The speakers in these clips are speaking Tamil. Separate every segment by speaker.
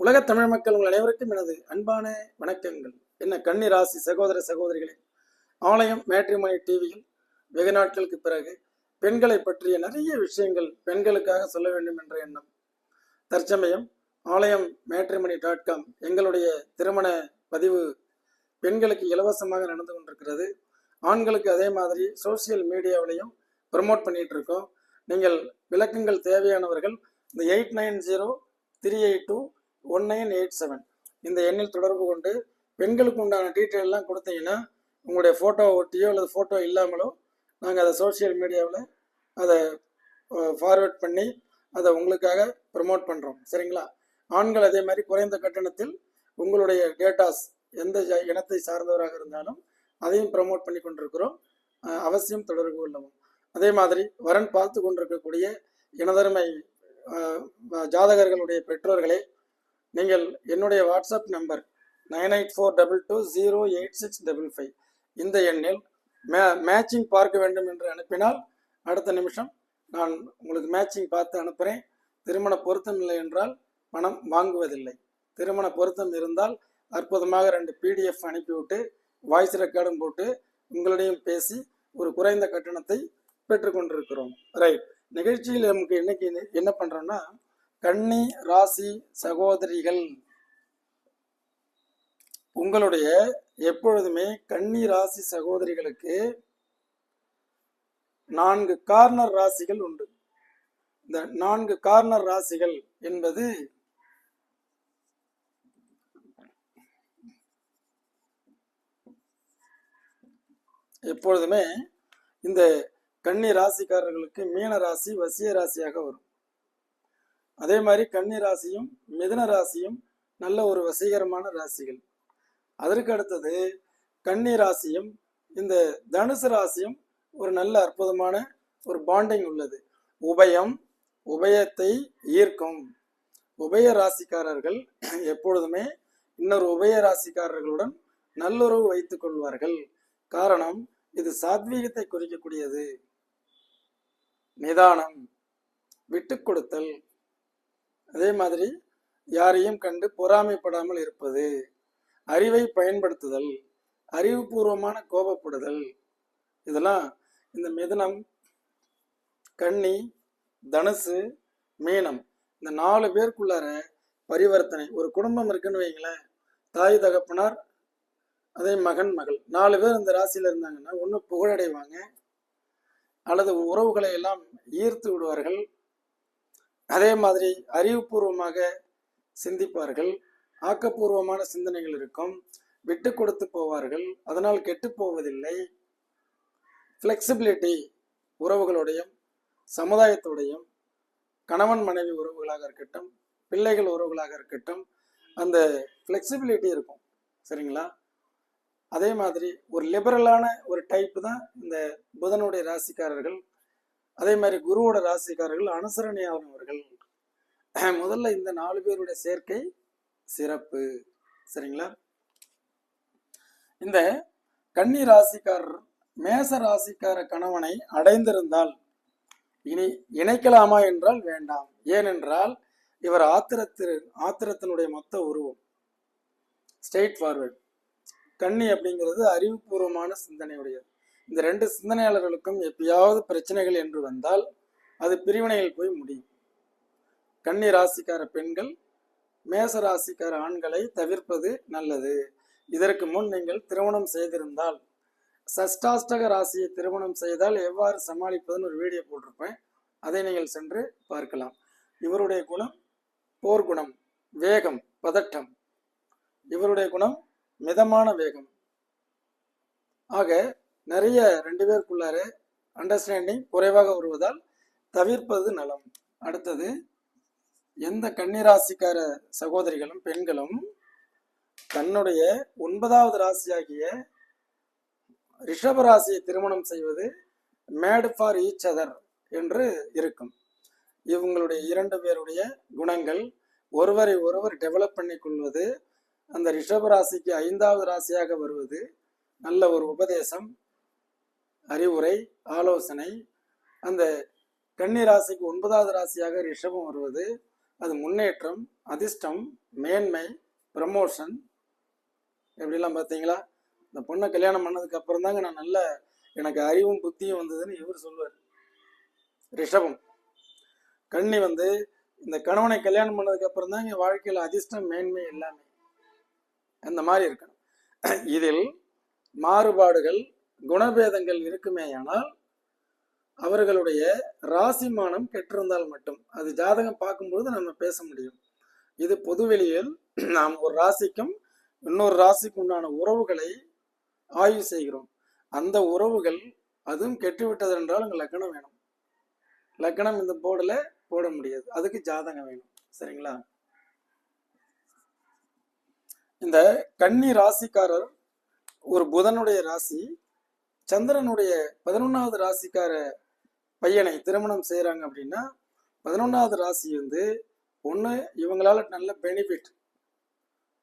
Speaker 1: உலக தமிழ் மக்கள் உங்கள் அனைவருக்கும் எனது அன்பான வணக்கங்கள். என்ன கன்னி ராசி சகோதர சகோதரிகளே ஆலயம் மேட்ரிமணி டிவியில் வெகு நாட்களுக்கு பிறகு பெண்களை பற்றிய நிறைய விஷயங்கள் பெண்களுக்காக சொல்ல வேண்டும் என்ற எண்ணம். தற்சமயம் ஆலயம் மேட்ரிமணி டாட் காம் எங்களுடைய திருமண பதிவு பெண்களுக்கு இலவசமாக நடந்து கொண்டிருக்கிறது. ஆண்களுக்கு அதே மாதிரி சோசியல் மீடியாவிலையும் ப்ரமோட் பண்ணிட்டு இருக்கோம் நீங்கள் விளக்கங்கள் தேவையானவர்கள் இந்த eight nine zero three eight two one nine eight seven இந்த எண்ணில் தொடர்பு கொண்டு பெண்களுக்கு உண்டான டீட்டெயில் எல்லாம் கொடுத்தீங்கன்னா உங்களுடைய ஃபோட்டோ ஒட்டியோ அல்லது ஃபோட்டோ இல்லாமலோ நாங்கள் அதை சோஷியல் மீடியாவில் அதை ஃபார்வேர்ட் பண்ணி அதை உங்களுக்காக ப்ரமோட் பண்ணுறோம் சரிங்களா? ஆண்கள் அதே மாதிரி குறைந்த கட்டணத்தில் உங்களுடைய டேட்டாஸ் எந்த இனத்தை சார்ந்தவராக இருந்தாலும் அதையும் ப்ரமோட் பண்ணி கொண்டிருக்கிறோம். அவசியம் தொடர்பு கொள்ளவும். அதே மாதிரி வரன் பார்த்து கொண்டிருக்கக்கூடிய இனதர்மை ஜாதகர்களுடைய பெற்றோர்களே நீங்கள் என்னுடைய WhatsApp number nine eight four double two zero eight six double five இந்த எண்ணில் மே மேட்சிங் பார்க்க வேண்டும் என்று அனுப்பினால் அடுத்த நிமிஷம் நான் உங்களுக்கு மேட்சிங் பார்த்து அனுப்புகிறேன் திருமண பொருத்தம் இல்லை என்றால் பணம் வாங்குவதில்லை. திருமண பொருத்தம் இருந்தால் அற்புதமாக ரெண்டு பிடிஎஃப் அனுப்பிவிட்டு வாய்ஸ் ரெக்கார்டும் போட்டு உங்களிடையும் பேசி ஒரு குறைந்த கட்டணத்தை பெற்றுக்கொண்டிருக்கிறோம் ரைட் நிகழ்ச்சியில் நமக்கு இன்னைக்கு என்ன- பண்ணுறோன்னா கன்னி ராசி சகோதரிகள் உங்களுடைய எப்பொழுதுமே கன்னி ராசி சகோதரிகளுக்கு நான்கு கார்னர் ராசிகள் உண்டு. இந்த நான்கு கார்னர் ராசிகள் என்பது எப்பொழுதுமே இந்த கன்னி ராசிக்காரர்களுக்கு மீன ராசி வசிய ராசியாக வரும். அதே மாதிரி கன்னி ராசியும் மிதுன ராசியும் நல்ல ஒரு வசீகரமான ராசிகள். அதற்கு அடுத்தது கன்னி ராசியும் இந்த தனுசு ராசியும் ஒரு நல்ல அற்புதமான ஒரு பாண்டிங் உள்ளது. உபயம் உபயத்தை ஈர்க்கும். உபய ராசிக்காரர்கள் எப்பொழுதுமே இன்னொரு உபய ராசிக்காரர்களுடன் நல்லுறவு வைத்துக் கொள்வார்கள். காரணம் இது சாத்வீகத்தை குறிக்கக்கூடியது. நிதானம் விட்டு கொடுத்தல் அதே மாதிரி யாரையும் கண்டு பொறாமைப்படாமல் இருப்பது அறிவை பயன்படுத்துதல் அறிவுபூர்வமான கோபப்படுதல் இதெல்லாம் இந்த மிதனம் கன்னி தனுசு மீனம் இந்த நாலு பேருக்குள்ளார பரிவர்த்தனை. ஒரு குடும்பம் இருக்குன்னு வைங்களேன் தாய் தகப்பனார் அதே மகன் மகள். நாலு பேர் இந்த ராசியில் இருந்தாங்கன்னா ஒன்று புகழடைவாங்க அல்லது உறவுகளை எல்லாம் ஈர்த்து விடுவார்கள். அதே மாதிரி அறிவுபூர்வமாக சிந்திப்பார்கள். ஆக்கப்பூர்வமான சிந்தனைகள் இருக்கும். விட்டு கொடுத்து போவார்கள். அதனால் கெட்டு போவதில்லை. ஃப்ளெக்சிபிலிட்டி உறவுகளுடையும் சமுதாயத்தோடையும் கணவன் மனைவி உறவுகளாக இருக்கட்டும் பிள்ளைகள் உறவுகளாக இருக்கட்டும் அந்த ஃப்ளெக்சிபிலிட்டி இருக்கும். சரிங்களா? அதே மாதிரி ஒரு லிபரலான ஒரு டைப் தான் இந்த புதனுடைய ராசிக்காரர்கள். அதே மாதிரி குருவோட ராசிக்காரர்கள் அனுசரணையானவர்கள் முதல்ல இந்த நாலு பேருடைய சேர்க்கை சிறப்பு. சரிங்களா? இந்த கன்னி ராசிக்காரர் மேச ராசிக்கார கணவனை அடைந்திருந்தால் இனி இணைக்கலாமா என்றால் வேண்டாம். ஏனென்றால் இவர் ஆத்திரத்து ஆத்திரத்தினுடைய மொத்த உருவம். ஸ்ட்ரெயிட் ஃபார்வர்ட் கன்னி அப்படிங்கிறது அறிவுபூர்வமான சிந்தனையுடையது. இந்த ரெண்டு சிந்தனையாளர்களுக்கும் எப்பயாவது பிரச்சனைகள் என்று வந்தால் அது பிரிவினையில் போய் முடியும். கன்னி ராசிக்கார பெண்கள் மேச ராசிக்கார ஆண்களை தவிர்ப்பது நல்லது. இதற்கு முன் நீங்கள் திருமணம் செய்திருந்தால் சஷ்டாஷ்டக ராசியை திருமணம் செய்தால் எவ்வாறு சமாளிப்பதுன்னு ஒரு வீடியோ போட்டிருப்பேன். அதை நீங்கள் சென்று பார்க்கலாம். இவருடைய குணம் போர்க்குணம் வேகம் பதட்டம். இவருடைய குணம் மிதமான வேகம். ஆக நிறைய ரெண்டு பேருக்குள்ளார அண்டர்ஸ்டாண்டிங் குறைவாக வருவதால் தவிர்ப்பது நலம். அடுத்தது எந்த கன்னிராசிக்கார சகோதரிகளும் பெண்களும் தன்னுடைய ஒன்பதாவது ராசியாகிய ரிஷப ராசியை திருமணம் செய்வது மேட் ஃபார் ஈச் அதர் என்று இருக்கும். இவங்களுடைய இரண்டு பேருடைய குணங்கள் ஒருவரை ஒருவர் டெவலப் பண்ணி கொள்வது அந்த ரிஷப ராசிக்கு ஐந்தாவது ராசியாக வருவது நல்ல ஒரு உபதேசம் அறிவுரை ஆலோசனை. அந்த கன்னி ராசிக்கு ஒன்பதாவது ராசியாக ரிஷபம் வருவது. அது முன்னேற்றம் அதிர்ஷ்டம் மேன்மை ப்ரமோஷன் எப்படிலாம் பார்த்தீங்களா? இந்த பொண்ணை கல்யாணம் பண்ணதுக்கு அப்புறம் தாங்க நான் நல்ல எனக்கு அறிவும் புத்தியும் வந்ததுன்னு இவர் சொல்லுவார். ரிஷபம். கன்னி வந்து இந்த கணவனை கல்யாணம் பண்ணதுக்கு அப்புறம் தான் என் வாழ்க்கையில் அதிர்ஷ்டம் மேன்மை எல்லாமே. அந்த மாதிரி இருக்கணும். இதில் மாறுபாடுகள் குணபேதங்கள் இருக்குமேயானால் அவர்களுடைய ராசிமானம் கெட்டிருந்தால் மட்டும். அது ஜாதகம் பார்க்கும்பொழுது நம்ம பேச முடியும். இது பொதுவெளியில் நாம் ஒரு ராசிக்கும் இன்னொரு ராசிக்கு உண்டான உறவுகளை ஆய்வு செய்கிறோம். அந்த உறவுகள் அதுவும் கெட்டுவிட்டது என்றால் உங்கள் லக்கணம் வேணும். லக்கணம் இந்த போர்டில் போட முடியாது. அதுக்கு ஜாதகம் வேணும். சரிங்களா? இந்த கன்னி ராசிக்காரர் ஒரு புதனுடைய ராசி சந்திரனுடைய பதினொன்றாவது ராசிக்கார பையனை திருமணம் செய்கிறாங்க அப்படின்னா பதினொன்றாவது ராசி வந்து ஒன்று இவங்களால நல்ல பெனிஃபிட்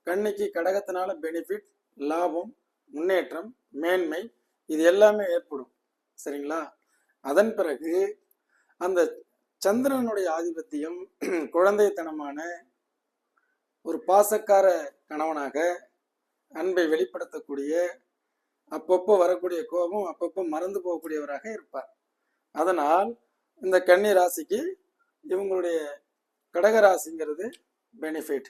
Speaker 1: கண்ணிக்கு கடகத்தினால பெனிஃபிட் லாபம் முன்னேற்றம் மேன்மை இது எல்லாமே ஏற்படும். சரிங்களா? அதன் பிறகு அந்த சந்திரனுடைய ஆதிபத்தியம் குழந்தைத்தனமான ஒரு பாசக்கார கணவனாக அன்பை வெளிப்படுத்தக்கூடிய அப்பப்போ வரக்கூடிய கோபம் அப்பப்போ மறந்து போகக்கூடியவராக இருப்பார். அதனால் இந்த கன்னி ராசிக்கு இவங்களுடைய கடக ராசிங்கிறது பெனிஃபிட்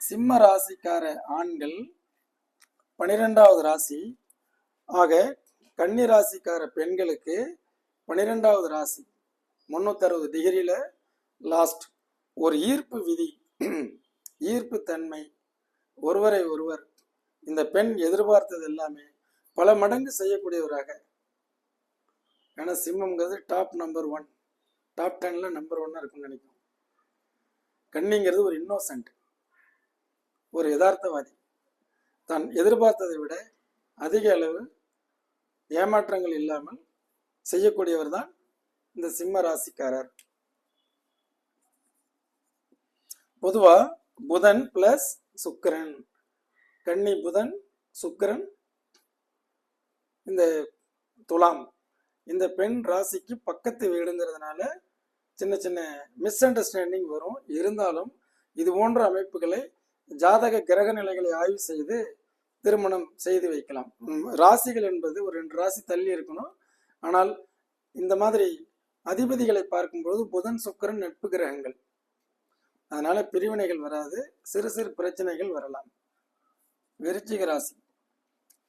Speaker 1: சிம்ம ராசிக்கார ஆண்கள் பனிரெண்டாவது ராசி. ஆக கன்னி ராசிக்கார பெண்களுக்கு பனிரெண்டாவது ராசி. முன்னூத்தறுபது டிகிரியில் லாஸ்ட் ஒரு ஈர்ப்பு விதி ஈர்ப்பு தன்மை ஒருவரை ஒருவர் இந்த பெண் எதிர்பார்த்தது எல்லாமே பல மடங்கு செய்யக்கூடியவராக. ஏன்னா சிம்மங்கிறது டாப் நம்பர் ஒன் டாப் டென்ல நம்பர் ஒன்னா இருக்கும்னு நினைக்கும் கன்னிங்கிறது ஒரு இன்னோசன்ட் ஒரு யதார்த்தவாதி. தான் எதிர்பார்த்ததை விட அதிக அளவு ஏமாற்றங்கள் இல்லாமல் செய்யக்கூடியவர் தான் இந்த சிம்ம ராசிக்காரர். பொதுவா புதன் பிளஸ் சுக்கிரன். கன்னி புதன் சுக்கிரன் இந்த துலாம். இந்த பெண் ராசிக்கு பக்கத்து வீடுங்கிறதுனால சின்ன சின்ன மிஸ் அண்டர்ஸ்டாண்டிங் வரும். இருந்தாலும் இது போன்ற அமைப்புகளை ஜாதக கிரக நிலைகளை ஆய்வு செய்து திருமணம் செய்து வைக்கலாம். ராசிகள் என்பது ஒரு ரெண்டு ராசி தள்ளி இருக்கணும். ஆனால் இந்த மாதிரி அதிபதிகளை பார்க்கும்போது புதன் சுக்கிரன் நட்பு கிரகங்கள். அதனால பிரிவினைகள் வராது சிறு சிறு பிரச்சனைகள் வரலாம். விருச்சிக ராசி.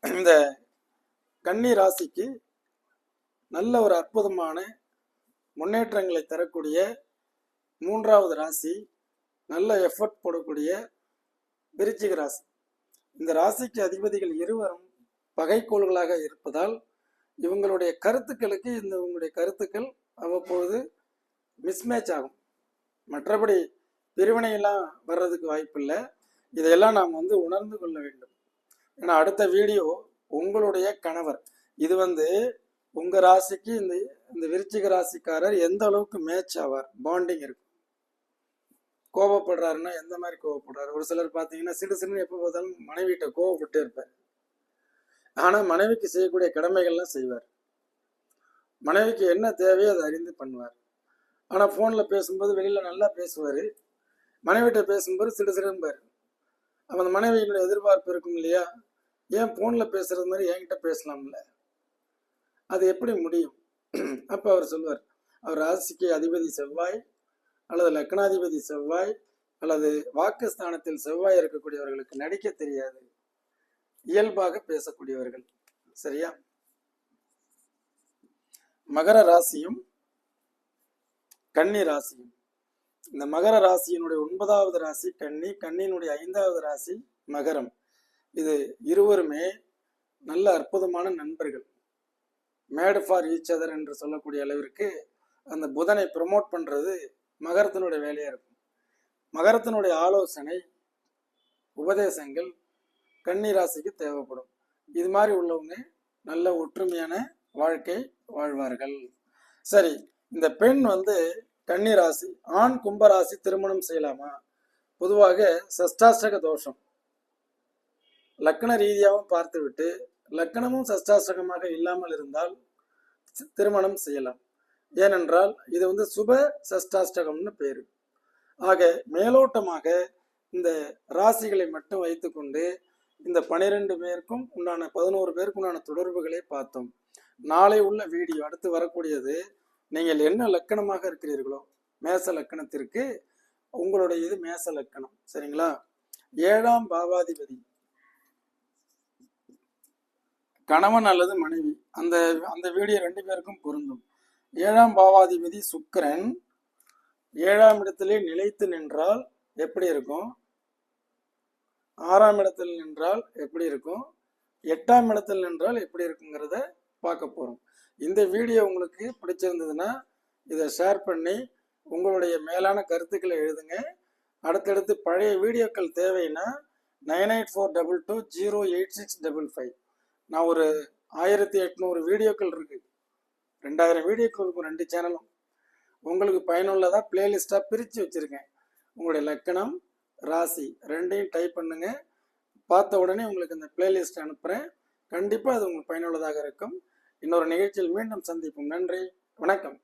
Speaker 1: இந்த கன்னி ராசிக்கு நல்ல ஒரு அற்புதமான முன்னேற்றங்களை தரக்கூடிய மூன்றாவது ராசி நல்ல எஃபர்ட் போடக்கூடிய விருச்சிக ராசி. இந்த ராசிக்கு அதிபதிகள் இருவரும் பகைக்கோள்களாக இருப்பதால் இவங்களுடைய கருத்துக்களுக்கு இந்த இவங்களுடைய கருத்துக்கள் அவ்வப்பொழுது மிஸ்மேட்ச் ஆகும். மற்றபடி பிரிவினையெல்லாம் வர்றதுக்கு வாய்ப்பில்லை. இதையெல்லாம் நாம் வந்து உணர்ந்து கொள்ள வேண்டும். ஏன்னா அடுத்த வீடியோ உங்களுடைய கணவர். இது வந்து உங்க ராசிக்கு இந்த இந்த விருச்சிக ராசிக்காரர் எந்த அளவுக்கு மேட்ச் ஆவார்? பாண்டிங் இருக்கும். கோபப்படுறாருன்னா எந்த மாதிரி கோபப்படுறாரு? ஒரு சிலர் பார்த்தீங்கன்னா சிறு சிறு எப்போ பார்த்தாலும் மனைவிட்ட கோவப்பட்டே இருப்பார். ஆனால் மனைவிக்கு செய்யக்கூடிய கடமைகள்லாம் செய்வார். மனைவிக்கு என்ன தேவையோ அதை அறிந்து பண்ணுவார். ஆனால் ஃபோனில் பேசும்போது வெளியில் நல்லா பேசுவார். மனைவிட்ட பேசும்போது சிடு சிடும்பார். அப்போ அந்த மனைவியினுடைய எதிர்பார்ப்பு இருக்கும் இல்லையா? ஏன் ஃபோனில் பேசுறது மாதிரி என்கிட்ட பேசலாம்ல? அது எப்படி முடியும்? அப்போ அவர் சொல்வார் அவர் ராசிக்கு அதிபதி செவ்வாய் அல்லது லக்னாதிபதி செவ்வாய் அல்லது வாக்குஸ்தானத்தில் செவ்வாய் இருக்கக்கூடியவர்களுக்கு நடிக்க தெரியாது. இயல்பாக பேசக்கூடியவர்கள். சரியா? மகர ராசியும் கன்னி ராசியும். இந்த மகர ராசியினுடைய ஒன்பதாவது ராசி கன்னி கன்னியினுடைய ஐந்தாவது ராசி மகரம். இது இருவருமே நல்ல அற்புதமான நண்பர்கள். மேடு ஃபார் ஈச் அதர் என்று சொல்லக்கூடிய அளவிற்கு அந்த புதனை ப்ரமோட் பண்ணுறது மகரத்தினுடைய வேலையாக இருக்கும். மகரத்தினுடைய ஆலோசனை உபதேசங்கள் கன்னி ராசிக்கு தேவைப்படும். இது மாதிரி உள்ளவங்க நல்ல ஒற்றுமையான வாழ்க்கை வாழ்வார்கள். சரி இந்த பெண் வந்து கன்னி ராசி ஆண் கும்பராசி திருமணம் செய்யலாமா? பொதுவாக சஷ்டாஷ்டக தோஷம். லக்ன ரீதியாகவும் பார்த்துவிட்டு லக்னமும் சஷ்டாஷ்டகமாக இல்லாமல் இருந்தால் திருமணம் செய்யலாம். ஏனென்றால் இது வந்து சுப சஷ்டாஷ்டகம்னு பேர். ஆக மேலோட்டமாக இந்த ராசிகளை மட்டும் வைத்துக்கொண்டு இந்த பனிரெண்டு பேருக்கும் உண்டான பதினோரு பேருக்கு உண்டான தொடர்புகளை பார்த்தோம். நாளை உள்ள வீடியோ அடுத்து வரக்கூடியது நீங்கள் என்ன லக்கணமாக இருக்கிறீர்களோ மேச லக்கணத்திற்கு உங்களுடைய இது மேச லக்கணம். சரிங்களா? ஏழாம் பாவாதிபதி. கணவன் அல்லது மனைவி. அந்த அந்த வீடியோ ரெண்டு பேருக்கும் பொருந்தும். ஏழாம் பாவாதிபதி சுக்கரன் ஏழாம் இடத்திலே நிலைத்து நின்றால் எப்படி இருக்கும்? ஆறாம் இடத்தில் நின்றால் எப்படி இருக்கும்? எட்டாம் இடத்தில் நின்றால் எப்படி இருக்குங்கிறத பார்க்க போகிறோம் இந்த வீடியோ உங்களுக்கு பிடிச்சிருந்ததுன்னா இதை ஷேர் பண்ணி உங்களுடைய மேலான கருத்துக்களை எழுதுங்க. அடுத்தடுத்து பழைய வீடியோக்கள் தேவைன்னா nine eight four double two zero eight six double five. நான் ஒரு ஆயிரத்தி எட்நூறு வீடியோக்கள் இருக்கு. ரெண்டாயிரம் வீடியோக்கள் இருக்கும் ரெண்டு சேனலும். உங்களுக்கு பயனுள்ளதாக பிளேலிஸ்ட்டாக பிரித்து வச்சுருக்கேன். உங்களுடைய லக்கணம் ராசி ரெண்டையும் டைப் பண்ணுங்கள் பார்த்த உடனே உங்களுக்கு இந்த பிளேலிஸ்ட் அனுப்புகிறேன் கண்டிப்பாக அது உங்களுக்கு பயனுள்ளதாக இருக்கும். இன்னொரு நிகழ்ச்சியில் மீண்டும் சந்திப்போம். நன்றி. வணக்கம்.